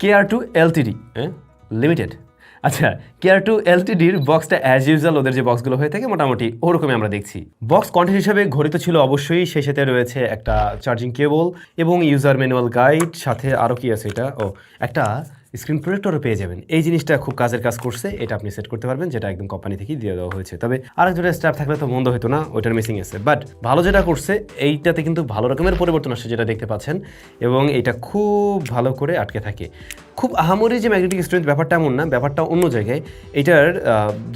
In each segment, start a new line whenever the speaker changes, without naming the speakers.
Care to LTD limited আচ্ছা care to এলটিডির বক্সটা অ্যাজ ইউজুয়াল ওদের যে বক্সগুলো হয়ে থাকে মোটামুটি ওরকমই আমরা দেখছি। বক্স কন্টেন্ট হিসেবে ঘড়ি ছিল অবশ্যই, সেই সাথে রয়েছে একটা চার্জিং কেবল এবং ইউজার ম্যানুয়াল গাইড সাথে আরও কি আছে এটা? ও, একটা স্ক্রিন প্রোটেক্টরও পেয়ে যাবেন। এই জিনিসটা খুব কাজের কাজ করছে, এটা আপনি সেট করতে পারবেন, যেটা একদম কোম্পানি থেকেই দিয়ে দেওয়া হয়েছে। তবে আরেক দুটো স্ট্যাপ থাকলে তো মন্দ হতো না, ওইটার মিসিং আছে। বাট ভালো যেটা করছে, এইটাতে কিন্তু ভালো রকমের পরিবর্তন আসছে, যেটা দেখতে পাচ্ছেন, এবং এটা খুব ভালো করে আটকে থাকে। খুব আহামরি যে ম্যাগনেটিক স্ট্রেংথ ব্যাপারটা এমন না, ব্যাপারটা অন্য জায়গায়। এটার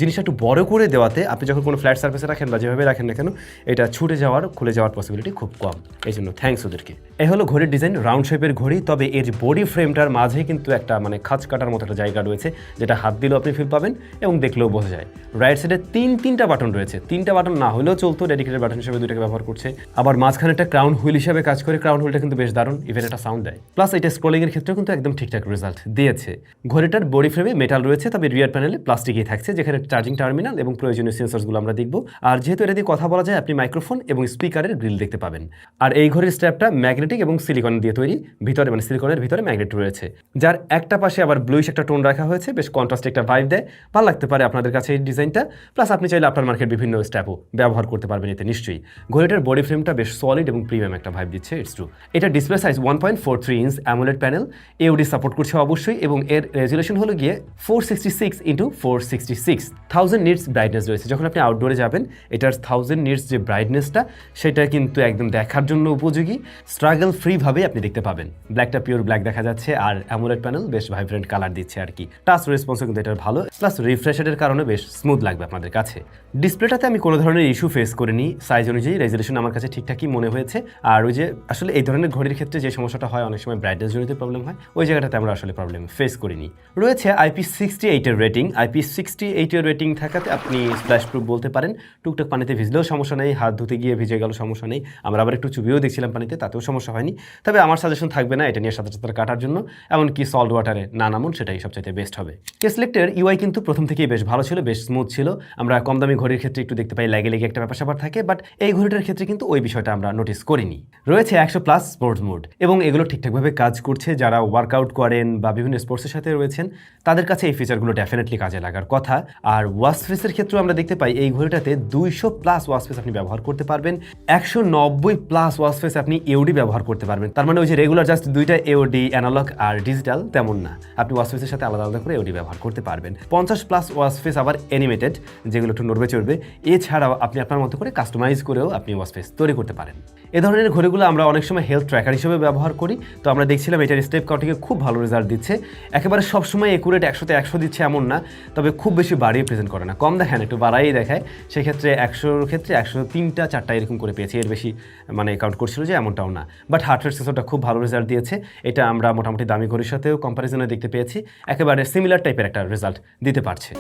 জিনিসটা একটু বড় করে দেওয়াতে আপনি যখন কোনো ফ্ল্যাট সার্ফেসে রাখেন বা যেভাবে রাখেন না কেন, এটা ছুটে যাওয়ার, খুলে যাওয়ার পসিবিলিটি খুব কম। এই জন্য থ্যাঙ্কস ওদেরকে। এই হলো ঘড়ির ডিজাইন রাউন্ড শেপের ঘড়ি, তবে এর বডি ফ্রেমটার মাঝে কিন্তু একটা মানে খাঁচ কাটার মতো একটা জায়গা রয়েছে, যেটা হাত দিলেও আপনি ফিল পাবেন এবং দেখলেও বোঝা যায়। রাইট সাইডে তিন, তিনটা বাটন রয়েছে। তিনটা বাটন না হলেও চলতো ডেডিকেটেড বাটন হিসেবে দুটাকে ব্যবহার করছে। আবার মাঝখানে একটা ক্রাউন হুইল হিসেবে কাজ করে ক্রাউন হুইলটা কিন্তু বেশ দারুণ ইভেন একটা সাউন্ড দেয়। প্লাস এটা স্ক্রলিং এর ক্ষেত্রেও কিন্তু একদম ঠিকঠাক রেজাল্ট দিয়েছে। ঘড়িটার বডি ফ্রেমে মেটাল রয়েছে, তবে রিয়ার প্যানেলে প্লাস্টিকই থাকছে, যেখানে চার্জিং টার্মিনাল এবং প্রয়োজনীয় সেন্সরসগুলো আমরা দেখব। আর যেহেতু এটা দিয়ে কথা বলা যায়, আপনি মাইক্রোফোন এবং স্পিকারের গ্রিল দেখতে পাবেন। আর এই ঘড়ির স্ট্র্যাপটা ম্যাগনেটিক এবং সিলিকন দিয়ে তৈরি, ভিতরে মানে সিলিকনের ভিতরে ম্যাগনেট রয়েছে। যার একটা পাশে আবার ব্লুইশ একটা টোন রাখা হয়েছে, বেশ কন্ট্রাস্ট একটা ভাইব দেয়। ভালো লাগতে পারে আপনাদের কাছে এই ডিজাইনটা। প্লাস আপনি চাইলে আপনার মার্কেট বিভিন্ন স্ট্যাপও ব্যবহার করতে পারবেন এতে নিশ্চয়ই। ঘড়িটার বডি ফ্রেমটা বেশ সলিড এবং প্রিমিয়াম একটা ভাইব দিচ্ছে ইটস ট্রু এটা display size one point four three inch AMOLED panel AOD support করছে অবশ্যই এবং এর রেজুলেশন হলো গিয়ে four sixty six into four sixty six thousand nits brightness রয়েছে। যখন আপনি আউটডোরে যাবেন, এটার থাউজেন্ড নিটস যে ব্রাইটনেসটা সেটা কিন্তু একদম দেখার জন্য উপযোগী। স্ট্রাগল ফ্রিভাবে আপনি দেখতে পাবেন। ব্ল্যাকটা পিওর ব্ল্যাক দেখা যাচ্ছে আর অ্যামোলেড প্যানেল বেশ ভাইব্রেন্ট কালার দিচ্ছে আর কি। টাচ রেসপন্সও কিন্তু এটার ভালো। প্লাস রিফ্রেশারের কারণে বেশ স্মুথ লাগবে আপনাদের কাছে। ডিসপ্লেটাতে আমি কোনো ধরনের ইস্যু ফেস করিনি। সাইজ অনুযায়ী রেজলিউশন আমার কাছে ঠিকঠাকই মনে হয়েছে। আর ওই যে, আসলে এই ধরনের ঘড়ির ক্ষেত্রে যে সমস্যাটা হয়, অনেক সময় ব্রাইটনেস জনিত প্রবলেম হয়। ওই জায়গাটাতে আমরা আসলে প্রবলেম ফেস করিনি রয়েছে আইপি সিক্সটি এইটের রেটিং আইপি সিক্সটি এইটের রেটিং থাকাতে আপনি স্প্ল্যাশ প্রুফ বলতে পারেন। টুকটাক পানিতে ভিজলেও সমস্যা নেই, হাত ধুতে গিয়ে ভিজে গেল সমস্যা নেই। আমরা আবার একটু চুবিয়েও দেখছিলাম পানিতে, তাতেও সমস্যা হয়নি। তবে আমার সাজেশন থাকবে না, এটা নিয়ে সাঁতার সাঁতার কাটার জন্য। এমনকি সল্ট ওয়াটারে না নামুন, সেটাই সবচাইতে বেস্ট হবে। কেসলেক্টের ইউআই কিন্তু প্রথম থেকেই বেশ ভালো ছিল, বেশ স্মুথ ছিল। আমরা কম দামি ঘড়ির ক্ষেত্রে একটু দেখতে পাই, লাগে লেগে একটা ব্যাপার স্যাপার থাকে বাট এই ঘড়িটার ক্ষেত্রে কিন্তু ওই বিষয়টা আমরা নোটিস করিনি। রয়েছে একশো প্লাস স্পোর্টস মোড এবং এগুলো ঠিকঠাকভাবে কাজ করছে। যারা ওয়ার্কআউট করেন বা বিভিন্ন স্পোর্টসের সাথে রয়েছেন, তাদের কাছে এই ফিচারগুলো ডেফিনেটলি কাজে লাগার কথা। আর ওয়াশ ফেসের ক্ষেত্রেও আমরা দেখতে পাই, এই ঘড়িটাতে দুইশো প্লাস ওয়াশ ফেস আপনি ব্যবহার করতে পারবেন। একশো নব্বই প্লাস ওয়াশ ফেস আপনি এওডি ব্যবহার করতে পারবেন। তার মানে ওই যে রেগুলার জাস্ট দুইটা এওডি অ্যানালগ আর ডিজিটাল তেমন না। আপনি ওয়াশ ফেসের সাথে আলাদা আলাদা করে এওডি ব্যবহার করতে পারবেন। পঞ্চাশ প্লাস ওয়াশ ফেস আবার অ্যানিমেটেড যেগুলো একটু নড়বে চড়বে। এছাড়াও আপনি আপনার মতো করে কাস্টমাইজ করেও আপনি ওয়াশ ফেস তৈরি করতে পারেন। এ ধরনের ঘড়িগুলো আমরা অনেক সময় হেলথ ট্র্যাকার হিসেবে ব্যবহার করি। তো আমরা দেখছিলাম এটার স্টেপ কাউন্টিংয়ে খুব ভালো রেজাল্ট দিচ্ছে। একেবারে সবসময় একুরেট একশোতে একশো দিচ্ছে এমন না, তবে খুব বেশি বাড়িয়ে প্রেজেন্ট করে না। কম দেখেন, একটু বাড়াই দেখায়। সেক্ষেত্রে একশোর ক্ষেত্রে একশো তিনটা, চারটা এরকম করে পেয়েছি। এর বেশি মানে কাউন্ট করছিল যে এমনটাও না। বাট হার্ট রেট সেন্সরটা খুব ভালো রেজাল্ট দিয়েছে। এটা আমরা মোটামুটি দামি ঘড়ির সাথেও কম্পারিজনে দেখতে পেয়েছি। একেবারে সিমিলার টাইপের একটা রেজাল্ট দিতে পারছে।